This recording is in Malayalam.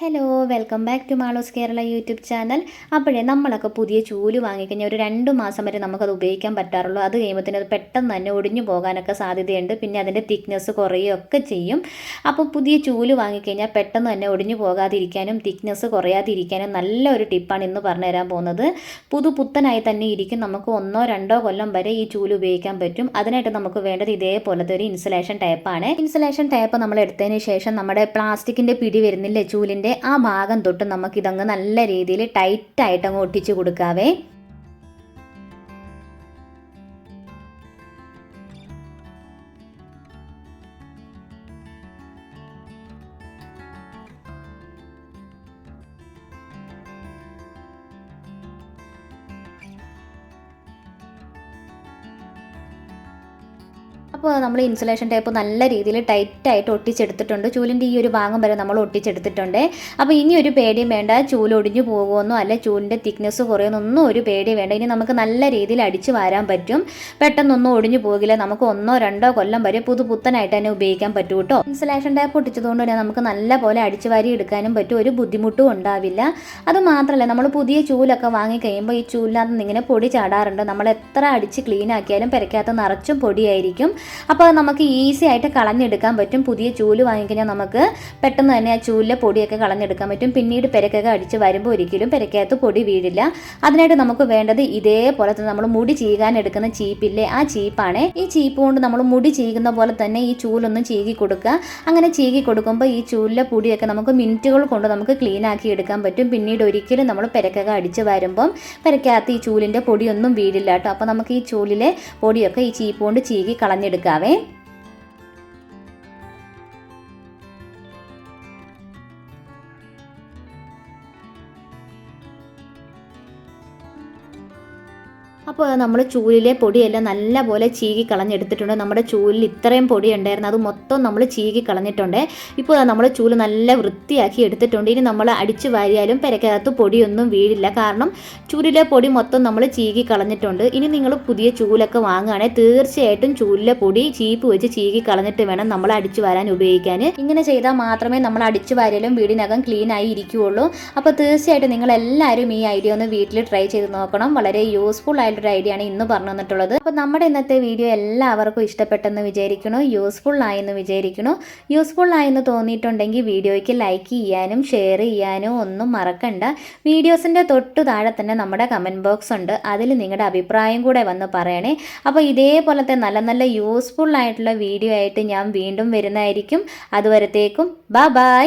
Hello welcome back to Malos Kerala YouTube channel അപ്പോഴേ നമ്മളൊക്കെ പുതിയ ചൂൽ വാങ്ങിക്കഴിഞ്ഞാൽ ഒരു രണ്ട് മാസം വരെ നമുക്കത് ഉപയോഗിക്കാൻ പറ്റാറുള്ളൂ. അത് കഴിയുമ്പോഴത്തേന് അത് പെട്ടെന്ന് തന്നെ ഒടിഞ്ഞു പോകാനൊക്കെ സാധ്യതയുണ്ട്. പിന്നെ അതിന്റെ തിക്നെസ് കുറയുകയൊക്കെ ചെയ്യും. അപ്പോൾ പുതിയ ചൂൽ വാങ്ങിക്കഴിഞ്ഞാൽ പെട്ടെന്ന് തന്നെ ഒടിഞ്ഞു പോകാതിരിക്കാനും തിക്നെസ് കുറയാതിരിക്കാനും നല്ല ഒരു ടിപ്പാണ് ഇന്ന് പറഞ്ഞു തരാൻ പോകുന്നത്. പുതു പുത്തനായി തന്നെ ഇരിക്കും. നമുക്ക് ഒന്നോ രണ്ടോ കൊല്ലം വരെ ഈ ചൂൽ ഉപയോഗിക്കാൻ പറ്റും. അതിനായിട്ട് നമുക്ക് വേണ്ടത് ഇതേപോലത്തെ ഒരു ഇൻസുലേഷൻ ടൈപ്പാണ് ഇൻസുലേഷൻ ടൈപ്പ് നമ്മൾ എടുത്തതിന് ശേഷം നമ്മുടെ പ്ലാസ്റ്റിക്കിന്റെ പിടി വരുന്നില്ലേ ചൂലിന്റെ ആ ഭാഗം തൊട്ട് നമുക്കിതങ്ങ് നല്ല രീതിയിൽ ടൈറ്റായിട്ട് അങ്ങ് ഒട്ടിച്ച് കൊടുക്കാവേ. അപ്പോൾ നമ്മൾ ഇൻസുലേഷൻ ടേപ്പ് നല്ല രീതിയിൽ ടൈറ്റായിട്ട് ഒട്ടിച്ചെടുത്തിട്ടുണ്ട്. ചൂലിന്റെ ഈ ഒരു ഭാഗം വരെ നമ്മൾ ഒട്ടിച്ചെടുത്തിട്ടുണ്ട്. അപ്പോൾ ഇനി ഒരു പേടിയും വേണ്ട. ചൂൽ ഒടിഞ്ഞു പോകുമെന്നോ അല്ലെ ചൂലിന്റെ തിക്നെസ് കുറയുന്നൊന്നും ഒരു പേടി വേണ്ട. ഇനി നമുക്ക് നല്ല രീതിയിൽ അടിച്ചു വാരാൻ പറ്റും. പെട്ടെന്നൊന്നും ഒടിഞ്ഞു പോകില്ല. നമുക്ക് ഒന്നോ രണ്ടോ കൊല്ലം വരെ പുതു പുത്തനായിട്ട് തന്നെ ഉപയോഗിക്കാൻ പറ്റും കേട്ടോ. ഇൻസുലേഷൻ ടേപ്പ് ഒട്ടിച്ചതുകൊണ്ട് തന്നെ നമുക്ക് നല്ല പോലെ അടിച്ചു വാരി എടുക്കാനും പറ്റും. ഒരു ബുദ്ധിമുട്ടും ഉണ്ടാവില്ല. അതുമാത്രമല്ല നമ്മൾ പുതിയ ചൂലൊക്കെ വാങ്ങി കഴിയുമ്പോൾ ഈ ചൂലിനകത്ത് ഇങ്ങനെ പൊടി ചാടാറുണ്ട്. നമ്മൾ എത്ര അടിച്ച് ക്ലീൻ ആക്കിയാലും പെരക്കകത്ത് നിറച്ചും പൊടിയായിരിക്കും. അപ്പോൾ അത് നമുക്ക് ഈസി ആയിട്ട് കളഞ്ഞെടുക്കാൻ പറ്റും. പുതിയ ചൂൽ വാങ്ങിക്കഴിഞ്ഞാൽ നമുക്ക് പെട്ടെന്ന് തന്നെ ആ ചൂലിലെ പൊടിയൊക്കെ കളഞ്ഞെടുക്കാൻ പറ്റും. പിന്നീട് പെരക്കൊക്കെ അടിച്ച് വരുമ്പോൾ ഒരിക്കലും പെരക്കകത്ത് പൊടി വീഴില്ല. അതിനായിട്ട് നമുക്ക് വേണ്ടത് ഇതേപോലെ തന്നെ നമ്മൾ മുടി ചീകാൻ എടുക്കുന്ന ചീപ്പില്ലേ ആ ചീപ്പാണ്. ഈ ചീപ്പ് കൊണ്ട് നമ്മൾ മുടി ചീകുന്ന പോലെ തന്നെ ഈ ചൂലൊന്നും ചീകി കൊടുക്കുക. അങ്ങനെ ചീകി കൊടുക്കുമ്പോൾ ഈ ചൂലിലെ പൊടിയൊക്കെ നമുക്ക് മിനിറ്റുകൾ കൊണ്ട് നമുക്ക് ക്ലീൻ ആക്കി എടുക്കാൻ പറ്റും. പിന്നീട് ഒരിക്കലും നമ്മൾ പെരക്കൊക്കെ അടിച്ച് വരുമ്പം പെരക്കകത്ത് ഈ ചൂലിന്റെ പൊടിയൊന്നും വീഴില്ല കേട്ടോ. അപ്പോൾ നമുക്ക് ഈ ചൂലിലെ പൊടിയൊക്കെ ഈ ചീപ്പ് കൊണ്ട് ചീകി cabe അപ്പോൾ നമ്മൾ ചൂലിലെ പൊടിയെല്ലാം നല്ലപോലെ ചീകി കളഞ്ഞെടുത്തിട്ടുണ്ട്. നമ്മുടെ ചൂലിൽ ഇത്രയും പൊടി ഉണ്ടായിരുന്നു അത് മൊത്തം നമ്മൾ ചീകി കളഞ്ഞിട്ടുണ്ട്. ഇപ്പോൾ നമ്മൾ ചൂൽ നല്ല വൃത്തിയാക്കി എടുത്തിട്ടുണ്ട്. ഇനി നമ്മൾ അടിച്ചു വാരിയാലും പെരക്കകത്ത് പൊടിയൊന്നും വീഴില്ല. കാരണം ചൂലിലെ പൊടി മൊത്തം നമ്മൾ ചീകി കളഞ്ഞിട്ടുണ്ട്. ഇനി നിങ്ങൾ പുതിയ ചൂലൊക്കെ വാങ്ങുകയാണെങ്കിൽ തീർച്ചയായിട്ടും ചൂലിലെ പൊടി ചീപ്പ് വെച്ച് ചീകി കളഞ്ഞിട്ട് വേണം നമ്മൾ അടിച്ചു വാരാൻ ഉപയോഗിക്കാൻ. ഇങ്ങനെ ചെയ്താൽ മാത്രമേ നമ്മൾ അടിച്ചു വാരിയാലും വീടിനകം ക്ലീൻ ആയി ഇരിക്കുകയുള്ളൂ. അപ്പോൾ തീർച്ചയായിട്ടും നിങ്ങൾ എല്ലാവരും ഈ ഐഡിയ ഒന്ന് വീട്ടിൽ ട്രൈ ചെയ്ത് നോക്കണം. വളരെ യൂസ്ഫുൾ ആയിട്ടുള്ള ഐഡിയ ആണ് ഇന്ന് പറഞ്ഞു തന്നിട്ടുള്ളത്. അപ്പോൾ നമ്മുടെ ഇന്നത്തെ വീഡിയോ എല്ലാവർക്കും ഇഷ്ടപ്പെട്ടെന്ന് വിചാരിക്കണോ യൂസ്ഫുൾ ആയെന്ന് വിചാരിക്കണോ യൂസ്ഫുൾ ആയെന്ന് തോന്നിയിട്ടുണ്ടെങ്കിൽ വീഡിയോയ്ക്ക് ലൈക്ക് ചെയ്യാനും ഷെയർ ചെയ്യാനോ ഒന്നും മറക്കണ്ട. വീഡിയോസിന്റെ തൊട്ടു താഴെ തന്നെ നമ്മുടെ കമന്റ് ബോക്സ് ഉണ്ട്. അതിൽ നിങ്ങളുടെ അഭിപ്രായം കൂടെ വന്ന് പറയണേ. അപ്പോൾ ഇതേപോലത്തെ നല്ല നല്ല യൂസ്ഫുൾ ആയിട്ടുള്ള വീഡിയോ ആയിട്ട് ഞാൻ വീണ്ടും വരുന്നതായിരിക്കും. അതുവരത്തേക്കും ബൈ ബൈ